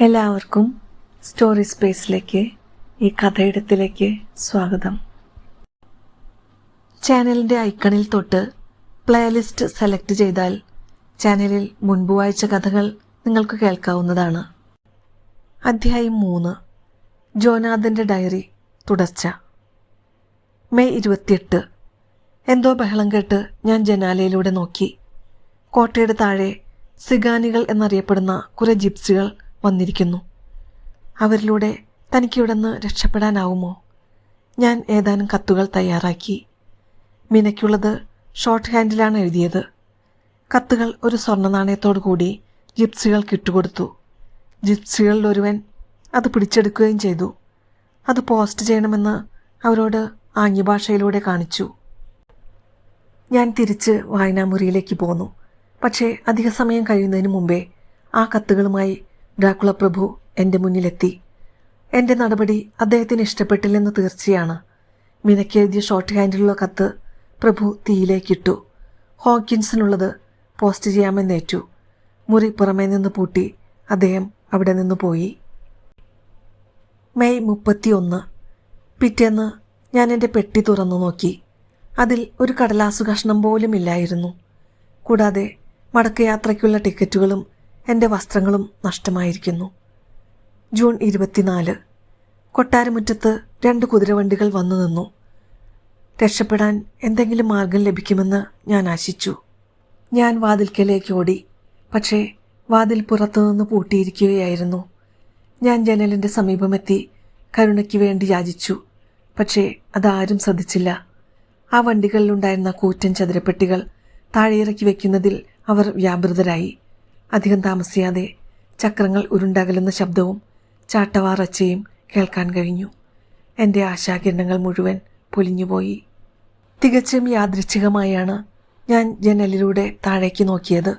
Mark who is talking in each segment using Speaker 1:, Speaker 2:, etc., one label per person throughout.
Speaker 1: എല്ലാവർക്കും സ്റ്റോറി സ്പേസിലേക്ക് ഈ കഥയിടത്തിലേക്ക് സ്വാഗതം. ചാനലിന്റെ ഐക്കണിൽ തൊട്ട് പ്ലേലിസ്റ്റ് സെലക്ട് ചെയ്താൽ ചാനലിൽ മുൻപ് വായിച്ച കഥകൾ നിങ്ങൾക്ക് കേൾക്കാവുന്നതാണ്. അധ്യായം മൂന്ന്. ജോനാഥന്റെ ഡയറി തുടർച്ച. മെയ് ഇരുപത്തിയെട്ട്. എന്തോ ബഹളം കേട്ട് ഞാൻ ജനാലയിലൂടെ നോക്കി. കോട്ടയുടെ താഴെ സിഗാനികൾ എന്നറിയപ്പെടുന്ന കുറെ ജിപ്സികൾ വന്നിരിക്കുന്നു. അവരിലൂടെ തനിക്കിവിടെ നിന്ന് രക്ഷപ്പെടാനാവുമോ? ഞാൻ ഏതാനും കത്തുകൾ തയ്യാറാക്കി. മിനയ്ക്കുള്ളത് ഷോർട്ട് ഹാൻഡിലാണ് എഴുതിയത്. കത്തുകൾ ഒരു സ്വർണ നാണയത്തോടു കൂടി ജിപ്സികൾക്ക് ഇട്ടുകൊടുത്തു. ജിപ്സികളിൽ ഒരുവൻ അത് പിടിച്ചെടുക്കുകയും ചെയ്തു. അത് പോസ്റ്റ് ചെയ്യണമെന്ന് അവരോട് ആംഗ്യഭാഷയിലൂടെ കാണിച്ചു. ഞാൻ തിരിച്ച് വായനാമുറിയിലേക്ക് പോന്നു. പക്ഷേ അധിക സമയം കഴിയുന്നതിന് മുമ്പേ ആ കത്തുകളുമായി ഡ്രാക്കുള പ്രഭു എന്റെ മുന്നിലെത്തി. എന്റെ നടപടി അദ്ദേഹത്തിന് ഇഷ്ടപ്പെട്ടില്ലെന്ന് തീർച്ചയാണ്. മിനക്കെഴുതിയ ഷോർട്ട് ഹാൻഡിലുള്ള കത്ത് പ്രഭു തീയിലേക്കിട്ടു. ഹോക്കിൻസിനുള്ളത് പോസ്റ്റ് ചെയ്യാമെന്നേറ്റു. മുറി പുറമേ നിന്ന് പൂട്ടി അദ്ദേഹം അവിടെ നിന്ന് പോയി. മെയ് മുപ്പത്തിയൊന്ന്. പിറ്റേന്ന് ഞാൻ എന്റെ പെട്ടി തുറന്നു നോക്കി. അതിൽ ഒരു കടലാസു കഷ്ണം പോലും ഇല്ലായിരുന്നു കൂടാതെ മടക്കയാത്രയ്ക്കുള്ള ടിക്കറ്റുകളും എന്റെ വസ്ത്രങ്ങളും നഷ്ടമായിരിക്കുന്നു. ജൂൺ ഇരുപത്തിനാല്. കൊട്ടാരമുറ്റത്ത് രണ്ട് കുതിരവണ്ടികൾ വന്നു നിന്നു. രക്ഷപ്പെടാൻ എന്തെങ്കിലും മാർഗം ലഭിക്കുമെന്ന് ഞാൻ ആശിച്ചു. ഞാൻ വാതിൽക്കലേക്ക് ഓടി. പക്ഷേ വാതിൽ പുറത്തുനിന്ന് പൂട്ടിയിരിക്കുകയായിരുന്നു. ഞാൻ ജനലിന്റെ സമീപമെത്തി കരുണയ്ക്ക് വേണ്ടി യാചിച്ചു. പക്ഷേ അതാരും ശ്രദ്ധിച്ചില്ല. ആ വണ്ടികളിലുണ്ടായിരുന്ന കൂറ്റൻ ചതുരപ്പെട്ടികൾ താഴെയിറക്കി വയ്ക്കുന്നതിൽ അവർ വ്യാപൃതരായി. അധികം താമസിയാതെ ചക്രങ്ങൾ ഉരുണ്ടകലുന്ന ശബ്ദവും ചാട്ടവാറച്ചയും കേൾക്കാൻ കഴിഞ്ഞു. എന്റെ ആശാകിരണങ്ങൾ മുഴുവൻ പൊലിഞ്ഞുപോയി. തികച്ചും യാദൃച്ഛികമായാണ് ഞാൻ ജനലിലൂടെ താഴേക്ക് നോക്കിയത്.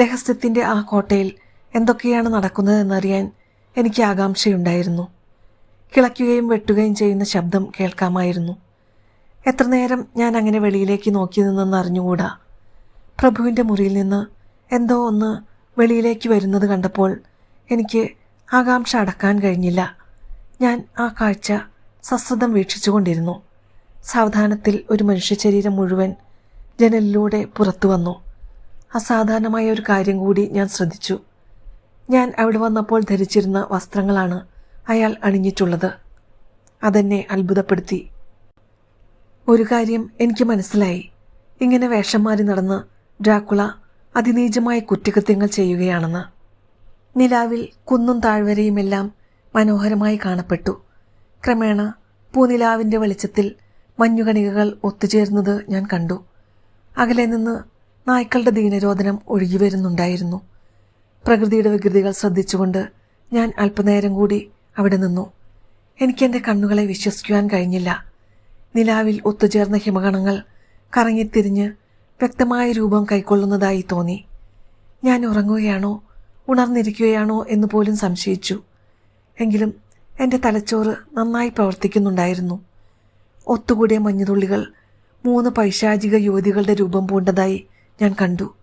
Speaker 1: രഹസ്യത്തിന്റെ ആ കോട്ടയിൽ എന്തൊക്കെയാണ് നടക്കുന്നതെന്നറിയാൻ എനിക്ക് ആകാംക്ഷയുണ്ടായിരുന്നു. കിളയ്ക്കുകയും വെട്ടുകയും ചെയ്യുന്ന ശബ്ദം കേൾക്കാമായിരുന്നു. എത്ര നേരം ഞാൻ അങ്ങനെ വെളിയിലേക്ക് നോക്കി നിന്നെന്ന് അറിഞ്ഞുകൂടാ? പ്രഭുവിന്റെ മുറിയിൽ നിന്ന് എന്തോ ഒന്ന് വെളിയിലേക്ക് വരുന്നത് കണ്ടപ്പോൾ എനിക്ക് ആകാംക്ഷ അടക്കാൻ കഴിഞ്ഞില്ല. ഞാൻ ആ കാഴ്ച സശ്രദ്ധം വീക്ഷിച്ചുകൊണ്ടിരുന്നു. സാവധാനത്തിൽ ഒരു മനുഷ്യ ശരീരം മുഴുവൻ ജനലിലൂടെ പുറത്തു വന്നു. അസാധാരണമായ ഒരു കാര്യം കൂടി ഞാൻ ശ്രദ്ധിച്ചു. ഞാൻ അവിടെ വന്നപ്പോൾ ധരിച്ചിരുന്ന വസ്ത്രങ്ങളാണ് അയാൾ അണിഞ്ഞിട്ടുള്ളത്. അതെന്നെ അത്ഭുതപ്പെടുത്തി. ഒരു കാര്യം എനിക്ക് മനസ്സിലായി. ഇങ്ങനെ വേഷം മാറി നടന്ന് ഡ്രാക്കുള അതിനീചമായ കുറ്റകൃത്യങ്ങൾ ചെയ്യുകയാണെന്ന്. നിലാവിൽ കുന്നും താഴ്വരയുമെല്ലാം മനോഹരമായി കാണപ്പെട്ടു. ക്രമേണ പൂനിലാവിന്റെ വെളിച്ചത്തിൽ മഞ്ഞുകണികകൾ ഒത്തുചേർന്നത് ഞാൻ കണ്ടു. അകലെ നിന്ന് നായ്ക്കളുടെ ദീനരോധനം ഒഴുകി വരുന്നുണ്ടായിരുന്നു പ്രകൃതിയുടെ വികൃതികൾ ശ്രദ്ധിച്ചുകൊണ്ട് ഞാൻ അല്പനേരം കൂടി അവിടെ നിന്നു. എനിക്കെന്റെ കണ്ണുകളെ വിശ്വസിക്കുവാൻ കഴിഞ്ഞില്ല. നിലാവിൽ ഒത്തുചേർന്ന ഹിമഗണങ്ങൾ കറങ്ങിത്തിരിഞ്ഞ് വ്യക്തമായ രൂപം കൈക്കൊള്ളുന്നതായി തോന്നി. ഞാൻ ഉറങ്ങുകയാണോ? ഉണർന്നിരിക്കുകയാണോ എന്ന് പോലും സംശയിച്ചു. എങ്കിലും എന്റെ തലച്ചോറ് നന്നായി പ്രവർത്തിക്കുന്നുണ്ടായിരുന്നു. ഒത്തുകൂടിയ മഞ്ഞുതുള്ളികൾ മൂന്ന് പൈശാചിക യുവതികളുടെ രൂപം പൂണ്ടതായി ഞാൻ കണ്ടു.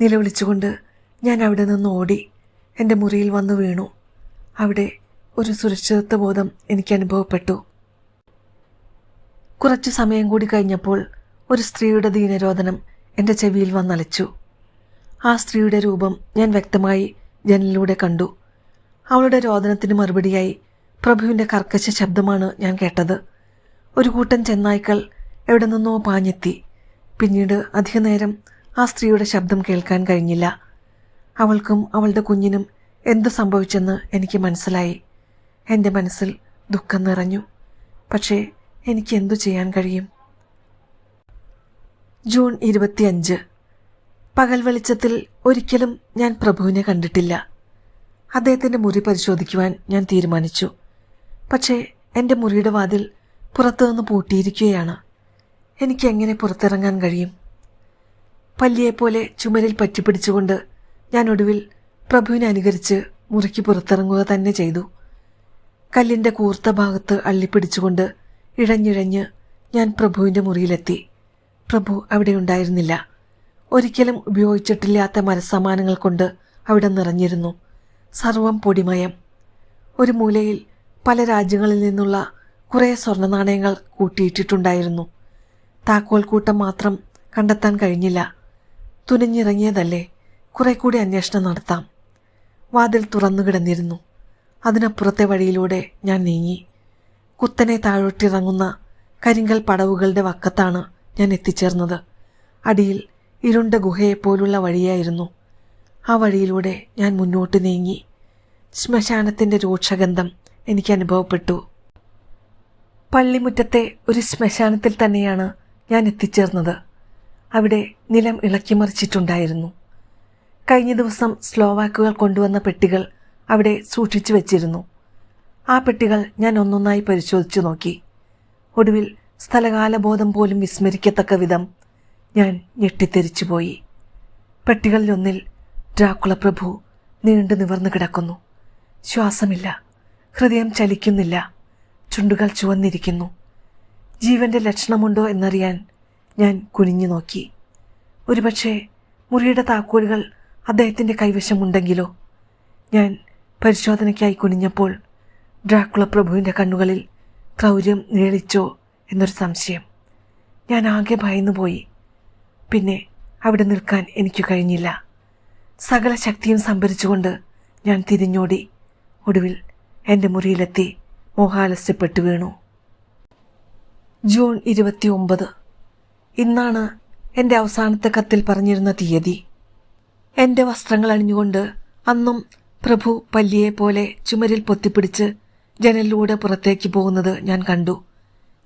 Speaker 1: നിലവിളിച്ചുകൊണ്ട് ഞാൻ അവിടെ നിന്ന് ഓടി എന്റെ മുറിയിൽ വന്നു വീണു. അവിടെ ഒരു സുരക്ഷിതത്വബോധം എനിക്ക് അനുഭവപ്പെട്ടു. കുറച്ചു സമയം കൂടി കഴിഞ്ഞപ്പോൾ ഒരു സ്ത്രീയുടെ ദീനരോധനം എന്റെ ചെവിയിൽ വന്നലച്ചു. ആ സ്ത്രീയുടെ രൂപം ഞാൻ വ്യക്തമായി ജനലിലൂടെ കണ്ടു. അവളുടെ രോദനത്തിന് മറുപടിയായി പ്രഭുവിന്റെ കർക്കശ ശബ്ദമാണ് ഞാൻ കേട്ടത്. ഒരു കൂട്ടം ചെന്നായ്ക്കൾ എവിടെ നിന്നോ പാഞ്ഞെത്തി. പിന്നീട് അധികനേരം ആ സ്ത്രീയുടെ ശബ്ദം കേൾക്കാൻ കഴിഞ്ഞില്ല. അവൾക്കും അവളുടെ കുഞ്ഞിനും എന്ത് സംഭവിച്ചെന്ന് എനിക്ക് മനസ്സിലായി. എന്റെ മനസ്സിൽ ദുഃഖം നിറഞ്ഞു. പക്ഷേ എനിക്ക് എന്തു ചെയ്യാൻ കഴിയും? ജൂൺ ഇരുപത്തിയഞ്ച്. പകൽ വെളിച്ചത്തിൽ ഒരിക്കലും ഞാൻ പ്രഭുവിനെ കണ്ടിട്ടില്ല. അദ്ദേഹത്തിന്റെ മുറി പരിശോധിക്കുവാൻ ഞാൻ തീരുമാനിച്ചു. പക്ഷേ എന്റെ മുറിയുടെ വാതിൽ പുറത്തുനിന്ന് പൂട്ടിയിരിക്കുകയാണ്. എനിക്ക് എങ്ങനെ പുറത്തിറങ്ങാൻ കഴിയും? പല്ലിയെപ്പോലെ ചുമരിൽ പറ്റിപ്പിടിച്ചുകൊണ്ട് ഞാൻ ഒടുവിൽ പ്രഭുവിനെ അനുകരിച്ച് മുറിക്ക് പുറത്തിറങ്ങുക തന്നെ ചെയ്തു. കല്ലിന്റെ കൂർത്ത ഭാഗത്ത് അള്ളിപ്പിടിച്ചുകൊണ്ട് ഇഴഞ്ഞിഴഞ്ഞ് ഞാൻ പ്രഭുവിന്റെ മുറിയിലെത്തി. പ്രഭു അവിടെ ഉണ്ടായിരുന്നില്ല. ഒരിക്കലും ഉപയോഗിച്ചിട്ടില്ലാത്ത മരസമാനങ്ങൾ കൊണ്ട് അവിടെ നിറഞ്ഞിരുന്നു. സർവം പൊടിമയം. ഒരു മൂലയിൽ പല രാജ്യങ്ങളിൽ നിന്നുള്ള കുറേ സ്വർണ നാണയങ്ങൾ കൂട്ടിയിട്ടിട്ടുണ്ടായിരുന്നു. താക്കോൽ കൂട്ടം മാത്രം കണ്ടെത്താൻ കഴിഞ്ഞില്ല. തുനിഞ്ഞിറങ്ങിയതല്ലേ കുറെ കൂടി അന്വേഷണം നടത്താം. വാതിൽ തുറന്നു കിടന്നിരുന്നു. അതിനപ്പുറത്തെ വഴിയിലൂടെ ഞാൻ നീങ്ങി. കുത്തനെ താഴോട്ടിറങ്ങുന്ന കരിങ്കൽ പടവുകളുടെ വക്കത്താണ് ഞാൻ എത്തിച്ചേർന്നത്. അടിയിൽ ഇരുണ്ട ഗുഹയെപ്പോലുള്ള വഴിയായിരുന്നു. ആ വഴിയിലൂടെ ഞാൻ മുന്നോട്ട് നീങ്ങി. ശ്മശാനത്തിന്റെ രൂക്ഷഗന്ധം എനിക്ക് അനുഭവപ്പെട്ടു. പള്ളിമുറ്റത്തെ ഒരു ശ്മശാനത്തിൽ തന്നെയാണ് ഞാൻ എത്തിച്ചേർന്നത്. അവിടെ നിലം ഇളക്കിമറിച്ചിട്ടുണ്ടായിരുന്നു കഴിഞ്ഞ ദിവസം സ്ലോവാക്കുകൾ കൊണ്ടുവന്ന പെട്ടികൾ അവിടെ സൂക്ഷിച്ചു വച്ചിരുന്നു. ആ പെട്ടികൾ ഞാൻ ഒന്നൊന്നായി പരിശോധിച്ചു നോക്കി. ഒടുവിൽ സ്ഥലകാലബോധം പോലും വിസ്മരിക്കത്തക്ക വിധം ഞാൻ ഞെട്ടിത്തെരിച്ചുപോയി. പെട്ടികളിലൊന്നിൽ ഡ്രാക്കുള പ്രഭു നീണ്ടു നിവർന്നു കിടക്കുന്നു. ശ്വാസമില്ല. ഹൃദയം ചലിക്കുന്നില്ല. ചുണ്ടുകൾ ചുവന്നിരിക്കുന്നു. ജീവന്റെ ലക്ഷണമുണ്ടോ എന്നറിയാൻ ഞാൻ കുനിഞ്ഞു നോക്കി. ഒരുപക്ഷെ മുറിയുടെ താക്കോലുകൾ അദ്ദേഹത്തിന്റെ കൈവശമുണ്ടെങ്കിലോ? ഞാൻ പരിശോധനയ്ക്കായി കുനിഞ്ഞപ്പോൾ ഡ്രാക്കുള പ്രഭുവിന്റെ കണ്ണുകളിൽ ക്രൗര്യം നിഴലിച്ചോ എന്നൊരു സംശയം. ഞാൻ ആകെ ഭയന്നു പോയി. പിന്നെ അവിടെ നിൽക്കാൻ എനിക്ക് കഴിഞ്ഞില്ല. സകല ശക്തിയും സംഭരിച്ചുകൊണ്ട് ഞാൻ തിരിഞ്ഞോടി. ഒടുവിൽ എന്റെ മുറിയിലെത്തി മോഹാലസ്യപ്പെട്ടു വീണു. ജൂൺ ഇരുപത്തി ഒമ്പത് ഇന്നാണ് എന്റെ അവസാനത്തെ കത്തിൽ പറഞ്ഞിരുന്ന തീയതി. എന്റെ വസ്ത്രങ്ങൾ അണിഞ്ഞുകൊണ്ട് അന്നും പ്രഭു പല്ലിയെ പോലെ ചുമരിൽ പൊത്തിപ്പിടിച്ച് ജനലിലൂടെ പുറത്തേക്ക് പോകുന്നത് ഞാൻ കണ്ടു.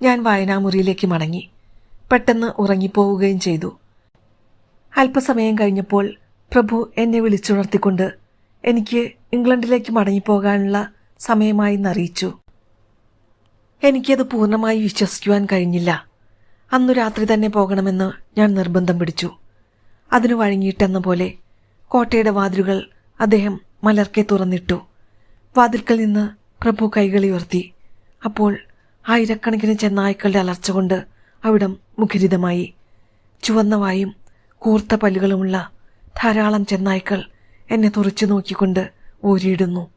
Speaker 1: ഞാൻ വായനാമുറിയിലേക്ക് മടങ്ങി. പെട്ടെന്ന് ഉറങ്ങിപ്പോവുകയും ചെയ്തു. അല്പസമയം കഴിഞ്ഞപ്പോൾ പ്രഭു എന്നെ വിളിച്ചുണർത്തിക്കൊണ്ട് എനിക്ക് ഇംഗ്ലണ്ടിലേക്ക് മടങ്ങിപ്പോകാനുള്ള സമയമായി എന്നറിയിച്ചു എനിക്കത് പൂർണമായി വിശ്വസിക്കുവാൻ കഴിഞ്ഞില്ല. അന്നു രാത്രി തന്നെ പോകണമെന്ന് ഞാൻ നിർബന്ധം പിടിച്ചു. അതിനു വഴങ്ങിയിട്ടെന്ന പോലെ കോട്ടയുടെ വാതിലുകൾ അദ്ദേഹം മലർക്കെ തുറന്നിട്ടു. വാതിൽക്കൽ നിന്ന് പ്രഭു കൈകളുയർത്തി അപ്പോൾ ആയിരക്കണക്കിന് ചെന്നായ്ക്കളുടെ അലർച്ച കൊണ്ട് അവിടം മുഖരിതമായി. ചുവന്ന വായും കൂർത്ത പല്ലുകളുമുള്ള ധാരാളം ചെന്നായ്ക്കൾ എന്നെ തുറച്ചു നോക്കിക്കൊണ്ട് ഓരിയിടുന്നു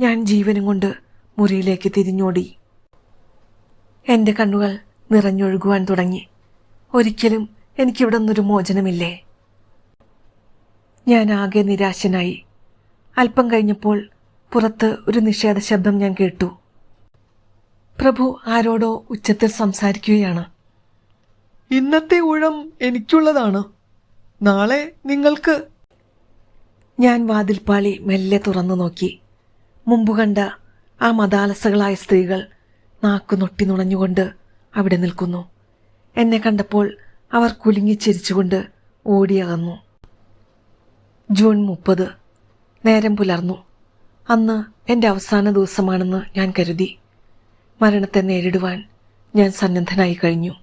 Speaker 1: ഞാൻ ജീവനും കൊണ്ട് മുറിയിലേക്ക് തിരിഞ്ഞോടി. എന്റെ കണ്ണുകൾ നിറഞ്ഞൊഴുകുവാൻ തുടങ്ങി. ഒരിക്കലും എനിക്കിവിടെ നിന്നൊരു മോചനമില്ലേ? ഞാൻ ആകെ നിരാശനായി. അല്പം കഴിഞ്ഞപ്പോൾ പുറത്ത് ഒരു നിഷേധ ശബ്ദം ഞാൻ കേട്ടു. പ്രഭു ആരോടോ ഉച്ചത്തിൽ സംസാരിക്കുകയാണ്.
Speaker 2: ഇന്നത്തെ ഊഴം എനിക്കുള്ളതാണ്. നാളെ നിങ്ങൾക്ക്.
Speaker 1: ഞാൻ വാതിൽപ്പാളി മെല്ലെ തുറന്നു നോക്കി. മുമ്പ് കണ്ട ആ മതാലസകളായ സ്ത്രീകൾ നാക്കു നൊട്ടി നുണഞ്ഞുകൊണ്ട് അവിടെ നിൽക്കുന്നു. എന്നെ കണ്ടപ്പോൾ അവർ കുലുങ്ങിച്ചിരിച്ചുകൊണ്ട് ഓടിയകന്നു ജൂൺ മുപ്പത്. നേരം പുലർന്നു. അന്ന് എന്റെ അവസാന ദിവസമാണെന്ന് ഞാൻ കരുതി. മരണത്തെ നേരിടുവാൻ ഞാൻ സന്നദ്ധനായി കഴിഞ്ഞു.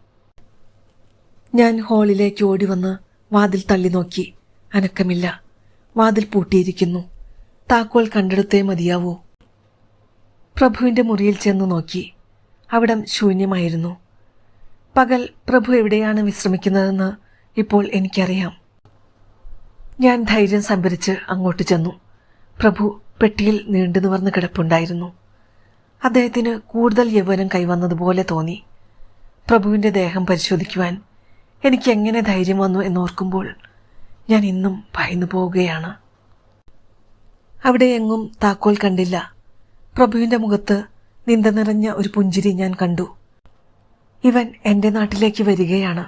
Speaker 1: ഞാൻ ഹാളിലേക്ക് ഓടി വന്ന് വാതിൽ തള്ളി നോക്കി. അനക്കമില്ല. വാതിൽ പൂട്ടിയിരിക്കുന്നു. താക്കോൽ കണ്ടെടുത്തേ മതിയാവൂ. പ്രഭുവിന്റെ മുറിയിൽ ചെന്ന് നോക്കി. അവിടം ശൂന്യമായിരുന്നു. പകൽ പ്രഭു എവിടെയാണ് വിശ്രമിക്കുന്നതെന്ന് ഇപ്പോൾ എനിക്കറിയാം. ഞാൻ ധൈര്യം സംഭരിച്ച് അങ്ങോട്ട് ചെന്നു. പ്രഭു പെട്ടിയിൽ നീണ്ടു നിവർന്ന് കിടപ്പുണ്ടായിരുന്നു. അദ്ദേഹത്തിന് കൂടുതൽ യൗവനം കൈവന്നതുപോലെ തോന്നി. പ്രഭുവിന്റെ ദേഹം പരിശോധിക്കുവാൻ എനിക്ക് എങ്ങനെ ധൈര്യം വന്നു എന്നോർക്കുമ്പോൾ ഞാൻ ഇന്നും ഭയന്നു പോവുകയാണ്. അവിടെ എങ്ങും താക്കോൽ കണ്ടില്ല. പ്രഭുവിന്റെ മുഖത്ത് നിന്ദ നിറഞ്ഞ ഒരു പുഞ്ചിരി ഞാൻ കണ്ടു. ഇവൻ എന്റെ നാട്ടിലേക്ക് വരികയാണ്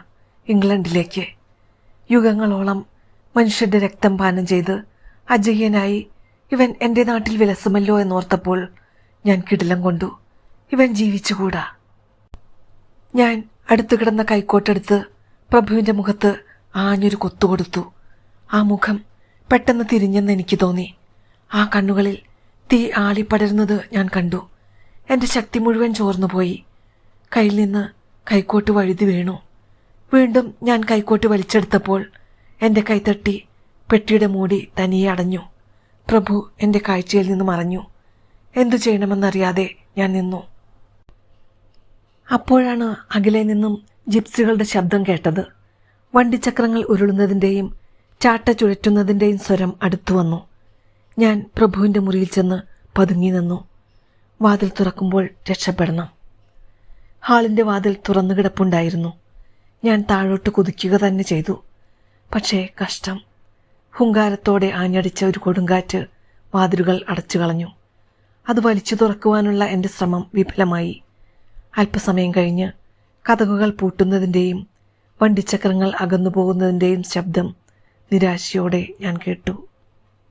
Speaker 1: ഇംഗ്ലണ്ടിലേക്ക്. യുഗങ്ങളോളം മനുഷ്യരുടെ രക്തം പാനം ചെയ്ത് അജയ്യനായി ഇവൻ എന്റെ നാട്ടിൽ വിലസുമല്ലോ എന്നോർത്തപ്പോൾ ഞാൻ കിടിലം കൊണ്ടു. ഇവൻ ജീവിച്ചുകൂടാ. ഞാൻ അടുത്തു കിടന്ന കൈക്കോട്ടെടുത്ത് പ്രഭുവിന്റെ മുഖത്ത് ആഞ്ഞൊരു കൊത്തുകൊടുത്തു ആ മുഖം പെട്ടെന്ന് തിരിഞ്ഞെന്ന് എനിക്ക് തോന്നി. ആ കണ്ണുകളിൽ തീ ആളിപ്പടരുന്നത് ഞാൻ കണ്ടു. എന്റെ ശക്തി മുഴുവൻ ചോർന്നുപോയി. കയ്യിൽ നിന്ന് കൈക്കോട്ട് വഴുതി വീണു. വീണ്ടും ഞാൻ കൈക്കോട്ട് വലിച്ചെടുത്തപ്പോൾ എന്റെ കൈത്തട്ടി പെട്ടിയുടെ മൂടി തനിയെ അടഞ്ഞു. പ്രഭു എന്റെ കാഴ്ചയിൽ നിന്ന് മറഞ്ഞു. എന്തു ചെയ്യണമെന്നറിയാതെ ഞാൻ നിന്നു. അപ്പോഴാണ് അകലെ നിന്നും ജിപ്സികളുടെ ശബ്ദം കേട്ടത്. വണ്ടിച്ചക്രങ്ങൾ ഉരുളുന്നതിന്റെയും ചാട്ട ചുഴറ്റുന്നതിന്റെയും സ്വരം അടുത്തു വന്നു. ഞാൻ പ്രഭുവിന്റെ മുറിയിൽ ചെന്ന് പതുങ്ങി നിന്നു. വാതിൽ തുറക്കുമ്പോൾ രക്ഷപ്പെടണം. ഹാളിന്റെ വാതിൽ തുറന്നു കിടപ്പുണ്ടായിരുന്നു ഞാൻ താഴോട്ട് കുതിക്കുക തന്നെ ചെയ്തു. പക്ഷേ കഷ്ടം. ഹുങ്കാരത്തോടെ ആഞ്ഞടിച്ച ഒരു കൊടുങ്കാറ്റ് വാതിലുകൾ അടച്ചു കളഞ്ഞു അത് വലിച്ചു തുറക്കുവാനുള്ള എന്റെ ശ്രമം വിഫലമായി. അല്പസമയം കഴിഞ്ഞ് കഥകുകൾ പൂട്ടുന്നതിന്റെയും വണ്ടിച്ചക്രങ്ങൾ അകന്നു പോകുന്നതിന്റെയും ശബ്ദം നിരാശയോടെ ഞാൻ കേട്ടു.